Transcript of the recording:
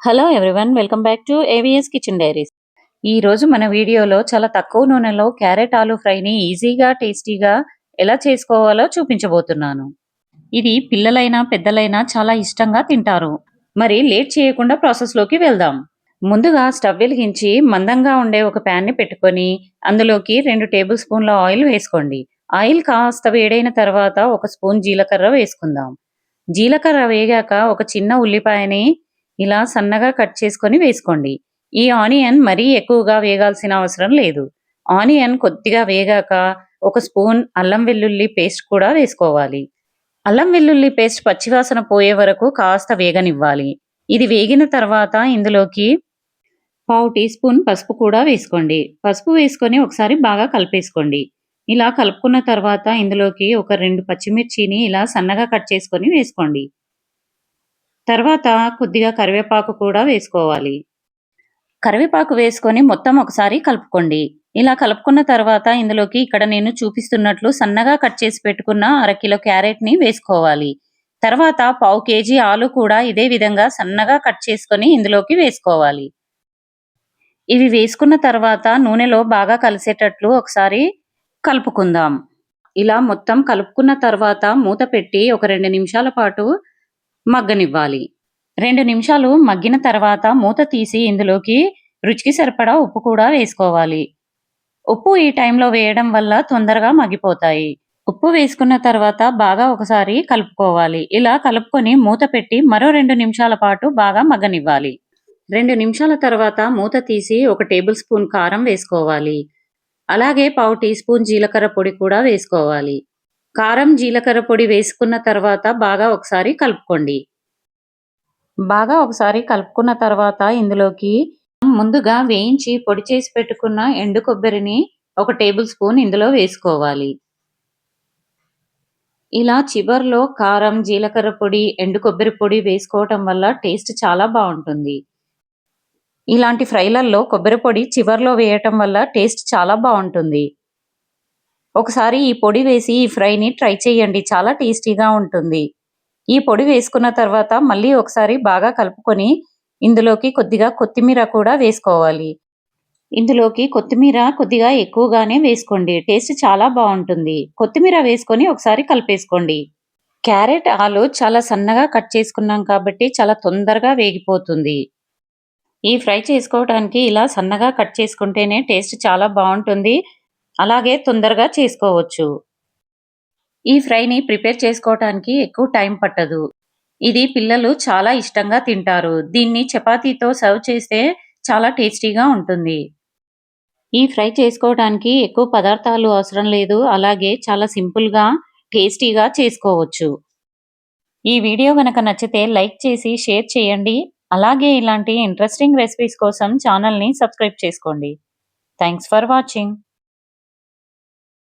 Hello everyone welcome back to AVS kitchen diaries ఈ రోజు మన వీడియోలో చాలా తక్కువ నూనెలో క్యారెట్ ఆలు ఫ్రైని ఈజీగా టేస్టీగా ఎలా చేసుకోవాలో చూపించబోతున్నాను. ఇది పిల్లలైనా పెద్దలైనా చాలా ఇష్టంగా తింటారు. మరి లేట్ చేయకుండా ప్రాసెస్లోకి వెళ్దాం. ముందుగా స్టవ్ వెలిగించి మందంగా ఉండే ఒక ప్యాన్ని పెట్టుకొని అందులోకి రెండు టేబుల్ స్పూన్ల ఆయిల్ వేసుకోండి. ఆయిల్ కాస్త వేడైన తర్వాత ఒక స్పూన్ జీలకర్ర వేసుకుందాం. జీలకర్ర వేగాక ఒక చిన్న ఉల్లిపాయని ఇలా సన్నగా కట్ చేసుకొని వేసుకోండి. ఈ ఆనియన్ మరీ ఎక్కువగా వేగాల్సిన అవసరం లేదు. ఆనియన్ కొద్దిగా వేగాక ఒక స్పూన్ అల్లం వెల్లుల్లి పేస్ట్ కూడా వేసుకోవాలి. అల్లం వెల్లుల్లి పేస్ట్ పచ్చివాసన పోయే వరకు కాస్త వేగనివ్వాలి. ఇది వేగిన తర్వాత ఇందులోకి పావు టీ స్పూన్ పసుపు కూడా వేసుకోండి. పసుపు వేసుకొని ఒకసారి బాగా కలిపేసుకోండి. ఇలా కలుపుకున్న తర్వాత ఇందులోకి ఒక రెండు పచ్చిమిర్చిని ఇలా సన్నగా కట్ చేసుకొని వేసుకోండి. తర్వాత కొద్దిగా కరివేపాకు కూడా వేసుకోవాలి. కరివేపాకు వేసుకొని మొత్తం ఒకసారి కలుపుకోండి. ఇలా కలుపుకున్న తర్వాత ఇందులోకి ఇక్కడ నేను చూపిస్తున్నట్లు సన్నగా కట్ చేసి పెట్టుకున్న అరకిలో క్యారెట్ని వేసుకోవాలి. తర్వాత పావు కేజీ ఆలు కూడా ఇదే విధంగా సన్నగా కట్ చేసుకొని ఇందులోకి వేసుకోవాలి. ఇవి వేసుకున్న తర్వాత నూనెలో బాగా కలిసేటట్లు ఒకసారి కలుపుకుందాం. ఇలా మొత్తం కలుపుకున్న తర్వాత మూత పెట్టి ఒక రెండు నిమిషాల పాటు మగ్గనివ్వాలి. రెండు నిమిషాలు మగ్గిన తర్వాత మూత తీసి ఇందులోకి రుచికి సరిపడా ఉప్పు కూడా వేసుకోవాలి. ఉప్పు ఈ టైంలో వేయడం వల్ల తొందరగా మగ్గిపోతాయి. ఉప్పు వేసుకున్న తర్వాత బాగా ఒకసారి కలుపుకోవాలి. ఇలా కలుపుకొని మూత పెట్టి మరో రెండు నిమిషాల పాటు బాగా మగ్గనివ్వాలి. రెండు నిమిషాల తర్వాత మూత తీసి ఒక టేబుల్ స్పూన్ కారం వేసుకోవాలి. అలాగే పావు టీ స్పూన్ జీలకర్ర పొడి కూడా వేసుకోవాలి. కారం జీలకర్ర పొడి వేసుకున్న తర్వాత బాగా ఒకసారి కలుపుకోండి. బాగా ఒకసారి కలుపుకున్న తర్వాత ఇందులోకి ముందుగా వేయించి పొడి చేసి పెట్టుకున్న ఎండు కొబ్బరిని ఒక టేబుల్ స్పూన్ ఇందులో వేసుకోవాలి. ఇలా చివర్లో కారం జీలకర్ర పొడి ఎండు కొబ్బరి పొడి వేసుకోవటం వల్ల టేస్ట్ చాలా బాగుంటుంది. ఇలాంటి ఫ్రైలల్లో కొబ్బరి పొడి చివర్లో వేయటం వల్ల టేస్ట్ చాలా బాగుంటుంది. ఒకసారి ఈ పొడి వేసి ఈ ఫ్రైని ట్రై చేయండి. చాలా టేస్టీగా ఉంటుంది. ఈ పొడి వేసుకున్న తర్వాత మళ్ళీ ఒకసారి బాగా కలుపుకొని ఇందులోకి కొద్దిగా కొత్తిమీర కూడా వేసుకోవాలి. ఇందులోకి కొత్తిమీర కొద్దిగా ఎక్కువగానే వేసుకోండి. టేస్ట్ చాలా బాగుంటుంది. కొత్తిమీర వేసుకొని ఒకసారి కలిపేసుకోండి. క్యారెట్ ఆలు చాలా సన్నగా కట్ చేసుకున్నాం కాబట్టి చాలా తొందరగా వేగిపోతుంది. ఈ ఫ్రై చేసుకోవడానికి ఇలా సన్నగా కట్ చేసుకుంటేనే టేస్ట్ చాలా బాగుంటుంది. అలాగే తొందరగా చేసుకోవచ్చు. ఈ ఫ్రైని ప్రిపేర్ చేసుకోవటానికి ఎక్కువ టైం పట్టదు. ఇది పిల్లలు చాలా ఇష్టంగా తింటారు. దీన్ని చపాతీతో సర్వ్ చేస్తే చాలా టేస్టీగా ఉంటుంది. ఈ ఫ్రై చేసుకోవడానికి ఎక్కువ పదార్థాలు అవసరం లేదు. అలాగే చాలా సింపుల్గా టేస్టీగా చేసుకోవచ్చు. ఈ వీడియో కనుక నచ్చితే లైక్ చేసి షేర్ చేయండి. అలాగే ఇలాంటి ఇంట్రెస్టింగ్ రెసిపీస్ కోసం ఛానల్ని సబ్స్క్రైబ్ చేసుకోండి. Thanks for watching.